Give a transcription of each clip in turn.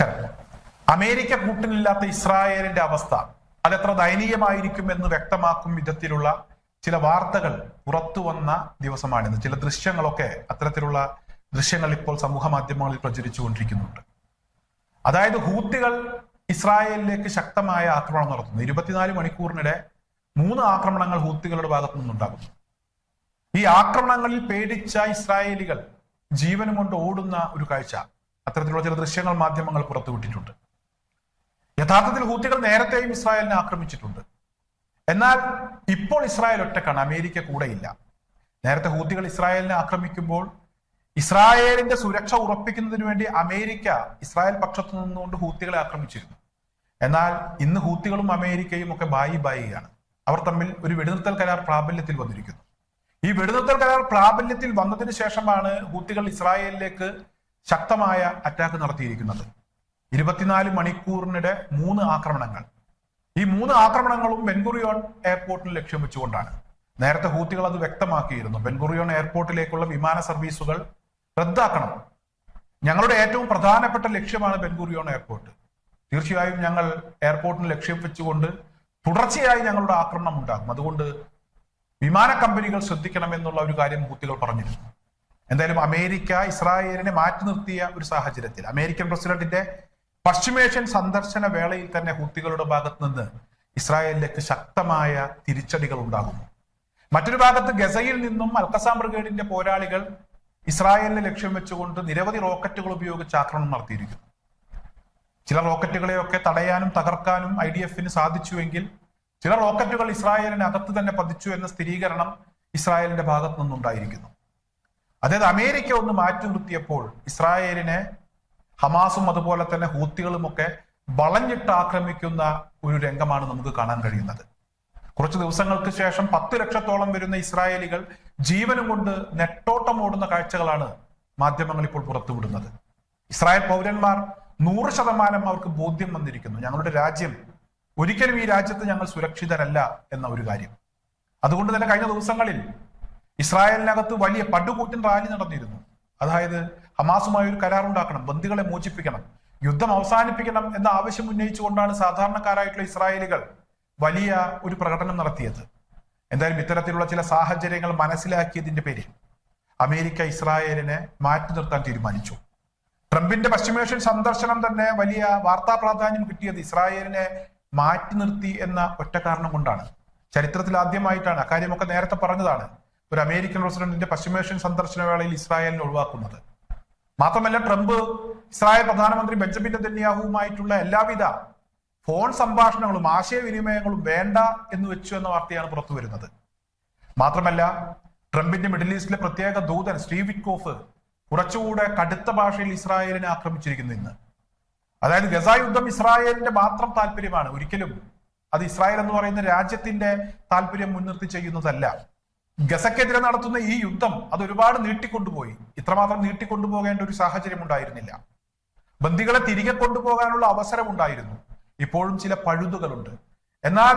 നമസ്കാരം. അമേരിക്ക കൂട്ടിനില്ലാത്ത ഇസ്രായേലിന്റെ അവസ്ഥ അതെത്ര ദയനീയമായിരിക്കും എന്ന് വ്യക്തമാക്കും വിധത്തിലുള്ള ചില വാർത്തകൾ പുറത്തു വന്ന ദിവസമാണിന്ന്. ചില ദൃശ്യങ്ങളൊക്കെ അത്തരത്തിലുള്ള ദൃശ്യങ്ങൾ ഇപ്പോൾ സമൂഹ മാധ്യമങ്ങളിൽ പ്രചരിച്ചുകൊണ്ടിരിക്കുന്നുണ്ട്. അതായത് ഹൂത്തികൾ ഇസ്രായേലിലേക്ക് ശക്തമായ ആക്രമണം നടത്തുന്നു. ഇരുപത്തിനാല് മണിക്കൂറിനിടെ മൂന്ന് ആക്രമണങ്ങൾ ഹൂത്തികളുടെ ഭാഗത്തു നിന്നുണ്ടാകുന്നു. ഈ ആക്രമണങ്ങളിൽ പേടിച്ച ഇസ്രായേലികൾ ജീവനും കൊണ്ട് ഓടുന്ന ഒരു കാഴ്ച. അത്തരത്തിലുള്ള ചില ദൃശ്യങ്ങൾ മാധ്യമങ്ങൾ പുറത്തുവിട്ടിട്ടുണ്ട്. യഥാർത്ഥത്തിൽ ഹൂത്തികൾ നേരത്തെയും ഇസ്രായേലിനെ ആക്രമിച്ചിട്ടുണ്ട്. എന്നാൽ ഇപ്പോൾ ഇസ്രായേൽ ഒറ്റക്കാണ് അമേരിക്ക കൂടെയില്ല. നേരത്തെ ഹൂത്തികൾ ഇസ്രായേലിനെ ആക്രമിക്കുമ്പോൾ ഇസ്രായേലിന്റെ സുരക്ഷ ഉറപ്പിക്കുന്നതിന് വേണ്ടി അമേരിക്ക ഇസ്രായേൽ പക്ഷത്തു നിന്നുകൊണ്ട് ഹൂത്തികളെ ആക്രമിച്ചിരുന്നു. എന്നാൽ ഇന്ന് ഹൂത്തികളും അമേരിക്കയും ഒക്കെ ബായി ബായിയാണ് അവർ തമ്മിൽ ഒരു വെടിനിർത്തൽ കരാർ പ്രാബല്യത്തിൽ വന്നിരിക്കുന്നു. ഈ വെടിനിർത്തൽ കരാർ പ്രാബല്യത്തിൽ വന്നതിന് ശേഷമാണ് ഹൂത്തികൾ ഇസ്രായേലിലേക്ക് ശക്തമായ അറ്റാക്ക് നടത്തിയിരിക്കുന്നത്. ഇരുപത്തിനാല് മണിക്കൂറിനിടെ മൂന്ന് ആക്രമണങ്ങൾ. ഈ മൂന്ന് ആക്രമണങ്ങളും ബെൻഗുറിയോൺ എയർപോർട്ടിൽ ലക്ഷ്യം വെച്ചുകൊണ്ടാണ്. നേരത്തെ ഹൂത്തികൾ അത് വ്യക്തമാക്കിയിരുന്നു. ബെൻഗുറിയോൺ എയർപോർട്ടിലേക്കുള്ള വിമാന സർവീസുകൾ റദ്ദാക്കണം. ഞങ്ങളുടെ ഏറ്റവും പ്രധാനപ്പെട്ട ലക്ഷ്യമാണ് ബെൻഗുറിയോൺ എയർപോർട്ട്. തീർച്ചയായും ഞങ്ങൾ എയർപോർട്ടിന് ലക്ഷ്യം വെച്ചുകൊണ്ട് തുടർച്ചയായി ഞങ്ങളുടെ ആക്രമണം ഉണ്ടാകും. അതുകൊണ്ട് വിമാന കമ്പനികൾ ശ്രദ്ധിക്കണമെന്നുള്ള ഒരു കാര്യം ഹൂത്തികൾ പറഞ്ഞിരുന്നു. എന്തായാലും അമേരിക്ക ഇസ്രായേലിനെ മാറ്റി നിർത്തിയ ഒരു സാഹചര്യത്തിൽ അമേരിക്കൻ പ്രസിഡന്റിന്റെ പശ്ചിമേഷ്യൻ സന്ദർശന വേളയിൽ തന്നെ ഹൂത്തികളുടെ ഭാഗത്ത് നിന്ന് ഇസ്രായേലിലേക്ക് ശക്തമായ തിരിച്ചടികൾ ഉണ്ടാകുന്നു. മറ്റൊരു ഭാഗത്ത് ഗസയിൽ നിന്നും അൽക്കസാം ബ്രിഗേഡിന്റെ പോരാളികൾ ഇസ്രായേലിനെ ലക്ഷ്യം വെച്ചുകൊണ്ട് നിരവധി റോക്കറ്റുകൾ ഉപയോഗിച്ച് ആക്രമണം നടത്തിയിരിക്കുന്നു. ചില റോക്കറ്റുകളെയൊക്കെ തടയാനും തകർക്കാനും ഐ ഡി എഫിന് സാധിച്ചുവെങ്കിൽ ചില റോക്കറ്റുകൾ ഇസ്രായേലിന് അകത്ത് തന്നെ പതിച്ചു എന്ന സ്ഥിരീകരണം ഇസ്രായേലിന്റെ ഭാഗത്തു നിന്നുണ്ടായിരിക്കുന്നു. അതായത് അമേരിക്ക ഒന്ന് മാറ്റി നിർത്തിയപ്പോൾ ഇസ്രായേലിനെ ഹമാസും അതുപോലെ തന്നെ ഹൂത്തികളും ഒക്കെ വളഞ്ഞിട്ട് ആക്രമിക്കുന്ന ഒരു രംഗമാണ് നമുക്ക് കാണാൻ കഴിയുന്നത്. കുറച്ച് ദിവസങ്ങൾക്ക് ശേഷം പത്ത് ലക്ഷത്തോളം വരുന്ന ഇസ്രായേലികൾ ജീവനും കൊണ്ട് നെട്ടോട്ടം ഓടുന്ന കാഴ്ചകളാണ് മാധ്യമങ്ങൾ ഇപ്പോൾ പുറത്തുവിടുന്നത്. ഇസ്രായേൽ പൗരന്മാർ നൂറ് ശതമാനം അവർക്ക് ബോധ്യം വന്നിരിക്കുന്നു. ഞങ്ങളുടെ രാജ്യം ഒരിക്കലും ഈ രാജ്യത്ത് ഞങ്ങൾ സുരക്ഷിതരല്ല എന്ന ഒരു കാര്യം. അതുകൊണ്ട് തന്നെ കഴിഞ്ഞ ദിവസങ്ങളിൽ ഇസ്രായേലിനകത്ത് വലിയ പടുകൂറ്റൻ റാലി നടന്നിരുന്നു. അതായത് ഹമാസുമായി ഒരു കരാർ ഉണ്ടാക്കണം ബന്ദികളെ മോചിപ്പിക്കണം യുദ്ധം അവസാനിപ്പിക്കണം എന്ന ആവശ്യം ഉന്നയിച്ചുകൊണ്ടാണ് സാധാരണക്കാരായിട്ടുള്ള ഇസ്രായേലികൾ വലിയ ഒരു പ്രകടനം നടത്തിയത്. എന്തായാലും ഇത്തരത്തിലുള്ള ചില സാഹചര്യങ്ങൾ മനസ്സിലാക്കിയതിന്റെ പേരിൽ അമേരിക്ക ഇസ്രായേലിനെ മാറ്റി നിർത്താൻ തീരുമാനിച്ചു. ട്രംപിന്റെ പശ്ചിമേഷ്യൻ സന്ദർശനം തന്നെ വലിയ വാർത്താ പ്രാധാന്യം കിട്ടിയത് ഇസ്രായേലിനെ മാറ്റി നിർത്തി എന്ന ഒറ്റ കാരണം കൊണ്ടാണ്. ചരിത്രത്തിൽ ആദ്യമായിട്ടാണ്. അക്കാര്യമൊക്കെ നേരത്തെ പറഞ്ഞതാണ്. ഒരു അമേരിക്കൻ പ്രസിഡന്റിന്റെ പശ്ചിമേഷ്യൻ സന്ദർശന വേളയിൽ ഇസ്രായേലിനെ ഒഴിവാക്കുന്നത്. മാത്രമല്ല ട്രംപ് ഇസ്രായേൽ പ്രധാനമന്ത്രി ബെഞ്ചമിൻ നെതന്യാഹുവുമായിട്ടുള്ള എല്ലാവിധ ഫോൺ സംഭാഷണങ്ങളും ആശയവിനിമയങ്ങളും വേണ്ട എന്ന് വെച്ചു എന്ന വാർത്തയാണ് പുറത്തു വരുന്നത്. മാത്രമല്ല ട്രംപിന്റെ മിഡിൽ ഈസ്റ്റിലെ പ്രത്യേക ദൂതൻ സ്റ്റീവ് വിറ്റ്കോഫ് കുറച്ചുകൂടെ കടുത്ത ഭാഷയിൽ ഇസ്രായേലിനെ ആക്രമിച്ചിരിക്കുന്നു ഇന്ന്. അതായത് ഗസ യുദ്ധം ഇസ്രായേലിന്റെ മാത്രം താല്പര്യമാണ്. ഒരിക്കലും അത് ഇസ്രായേൽ എന്ന് പറയുന്ന രാജ്യത്തിന്റെ താല്പര്യം മുൻനിർത്തി ചെയ്യുന്നതല്ല. ഗസക്കെതിരെ നടത്തുന്ന ഈ യുദ്ധം അത് ഒരുപാട് നീട്ടിക്കൊണ്ടുപോയി. ഇത്രമാത്രം നീട്ടിക്കൊണ്ടുപോകേണ്ട ഒരു സാഹചര്യം ഉണ്ടായിരുന്നില്ല. ബന്ദികളെ തിരികെ കൊണ്ടുപോകാനുള്ള അവസരം ഉണ്ടായിരുന്നു. ഇപ്പോഴും ചില പഴുതുകളുണ്ട്. എന്നാൽ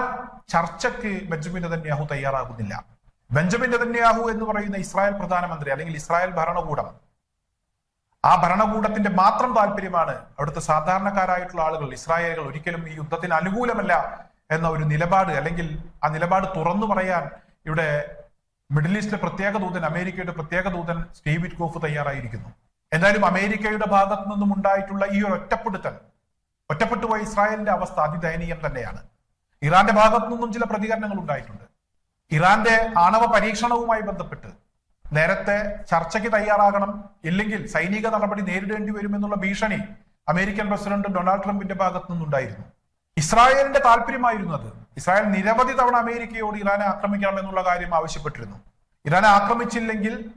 ചർച്ചയ്ക്ക് ബെഞ്ചമിൻ നെതന്യാഹു തയ്യാറാകുന്നില്ല. ബെഞ്ചമിൻ നെതന്യാഹു എന്ന് പറയുന്ന ഇസ്രായേൽ പ്രധാനമന്ത്രി അല്ലെങ്കിൽ ഇസ്രായേൽ ഭരണകൂടം ആ ഭരണകൂടത്തിന്റെ മാത്രം താല്പര്യമാണ് അവിടുത്തെ സാധാരണക്കാരായിട്ടുള്ള ആളുകൾ ഇസ്രായേലുകൾ ഒരിക്കലും ഈ യുദ്ധത്തിന് അനുകൂലമല്ല എന്ന ഒരു നിലപാട് അല്ലെങ്കിൽ ആ നിലപാട് തുറന്നു പറയാൻ ഇവിടെ മിഡിൽ ഈസ്റ്റിലെ പ്രത്യേക ദൂതൻ അമേരിക്കയുടെ പ്രത്യേക ദൂതൻ സ്റ്റീവ് വിറ്റ്കോഫ് തയ്യാറായിരിക്കുന്നു. എന്തായാലും അമേരിക്കയുടെ ഭാഗത്തു നിന്നും ഉണ്ടായിട്ടുള്ള ഈ ഒരു ഒറ്റപ്പെടുത്തൽ ഒറ്റപ്പെട്ടുപോയ ഇസ്രായേലിന്റെ അവസ്ഥ അതിദയനീയം തന്നെയാണ്. ഇറാന്റെ ഭാഗത്തു നിന്നും ചില പ്രതികരണങ്ങൾ ഉണ്ടായിട്ടുണ്ട്. ഇറാന്റെ ആണവ പരീക്ഷണവുമായി ബന്ധപ്പെട്ട് നേരത്തെ ചർച്ചയ്ക്ക് തയ്യാറാകണം ഇല്ലെങ്കിൽ സൈനിക നടപടി നേരിടേണ്ടി വരുമെന്നുള്ള ഭീഷണി അമേരിക്കൻ പ്രസിഡന്റ് ഡൊണാൾഡ് ട്രംപിന്റെ ഭാഗത്തു നിന്നുണ്ടായിരുന്നു. ഇസ്രായേലിന്റെ താല്പര്യമായിരുന്നു അത് ഇസ്രായേൽ നിരവധി തവണ അമേരിക്കയോട് ഇറാനെ ആക്രമിക്കണം എന്നുള്ള കാര്യം ആവശ്യപ്പെട്ടിരുന്നു. ഇറാനെ ആക്രമിച്ചില്ലെങ്കിൽ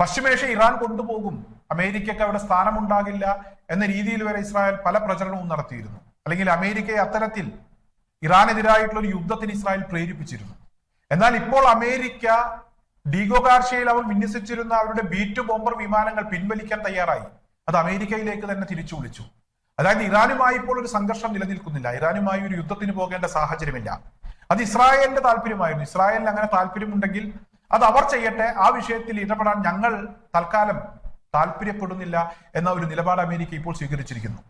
പശ്ചിമേഷ്യ ഇറാൻ കൊണ്ടുപോകും. അമേരിക്കയ്ക്ക് അവിടെ സ്ഥാനമുണ്ടാകില്ല എന്ന രീതിയിൽ വരെ ഇസ്രായേൽ പല പ്രചരണവും നടത്തിയിരുന്നു. അല്ലെങ്കിൽ അമേരിക്കയെ അത്തരത്തിൽ ഇറാനെതിരായിട്ടുള്ള ഒരു യുദ്ധത്തിന് ഇസ്രായേൽ പ്രേരിപ്പിച്ചിരുന്നു. എന്നാൽ ഇപ്പോൾ അമേരിക്ക ഡീഗോ കാർഷയിൽ അവർ വിന്യസിച്ചിരുന്ന അവരുടെ ബീറ്റ് ബോംബർ വിമാനങ്ങൾ പിൻവലിക്കാൻ തയ്യാറായി. അത് അമേരിക്കയിലേക്ക് തന്നെ തിരിച്ചു വിളിച്ചു. അതായത് ഇറാനുമായി ഇപ്പോൾ ഒരു സംഘർഷം നിലനിൽക്കുന്നില്ല. ഇറാനുമായി ഒരു യുദ്ധത്തിന് പോകേണ്ട സാഹചര്യമില്ല. അത് ഇസ്രായേലിന്റെ താല്പര്യമായിരുന്നു. ഇസ്രായേലിന് അങ്ങനെ താല്പര്യമുണ്ടെങ്കിൽ അത് അവർ ചെയ്യട്ടെ. ആ വിഷയത്തിൽ ഇടപെടാൻ ഞങ്ങൾ തൽക്കാലം താല്പര്യപ്പെടുന്നില്ല എന്ന ഒരു നിലപാട് അമേരിക്ക ഇപ്പോൾ സ്വീകരിച്ചിരിക്കുന്നു.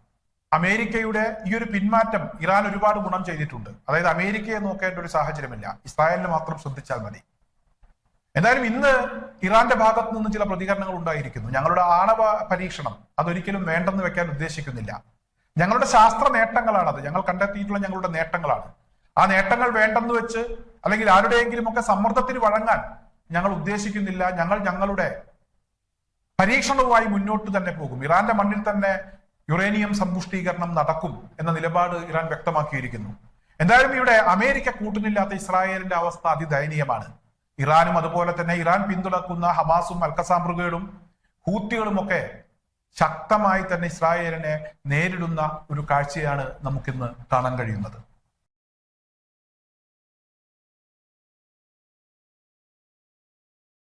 അമേരിക്കയുടെ ഈ ഒരു പിന്മാറ്റം ഇറാൻ ഒരുപാട് ഗുണം ചെയ്തിട്ടുണ്ട്. അതായത് അമേരിക്കയെ നോക്കേണ്ട ഒരു സാഹചര്യമില്ല. ഇസ്രായേലിനെ മാത്രം ശ്രദ്ധിച്ചാൽ മതി. എന്തായാലും ഇന്ന് ഇറാന്റെ ഭാഗത്തു നിന്ന് ചില പ്രതികരണങ്ങൾ ഉണ്ടായിരിക്കുന്നു. ഞങ്ങളുടെ ആണവ പരീക്ഷണം അതൊരിക്കലും വേണ്ടെന്ന് വെക്കാൻ ഉദ്ദേശിക്കുന്നില്ല. ഞങ്ങളുടെ ശാസ്ത്ര നേട്ടങ്ങളാണത്. ഞങ്ങൾ കണ്ടെത്തിയിട്ടുള്ള ഞങ്ങളുടെ നേട്ടങ്ങളാണ്. ആ നേട്ടങ്ങൾ വേണ്ടെന്ന് വെച്ച് അല്ലെങ്കിൽ ആരുടെയെങ്കിലും ഒക്കെ സമ്മർദ്ദത്തിന് വഴങ്ങാൻ ഞങ്ങൾ ഉദ്ദേശിക്കുന്നില്ല. ഞങ്ങൾ ഞങ്ങളുടെ പരീക്ഷണവുമായി മുന്നോട്ട് തന്നെ പോകും. ഇറാന്റെ മണ്ണിൽ തന്നെ യുറേനിയം സമ്പുഷ്ടീകരണം നടക്കും എന്ന നിലപാട് ഇറാൻ വ്യക്തമാക്കിയിരിക്കുന്നു. എന്തായാലും ഇവിടെ അമേരിക്ക കൂട്ടുന്നില്ലാത്ത ഇസ്രായേലിന്റെ അവസ്ഥ അതിദയനീയമാണ്. ഇറാനും അതുപോലെ തന്നെ ഇറാൻ പിന്തുണക്കുന്ന ഹമാസും അൽക്കസാം ബ്രിഗേഡും ഹൂത്തികളും ഒക്കെ ശക്തമായി തന്നെ ഇസ്രായേലിനെ നേരിടുന്ന ഒരു കാഴ്ചയാണ് നമുക്കിന്ന് കാണാൻ കഴിയുന്നത്.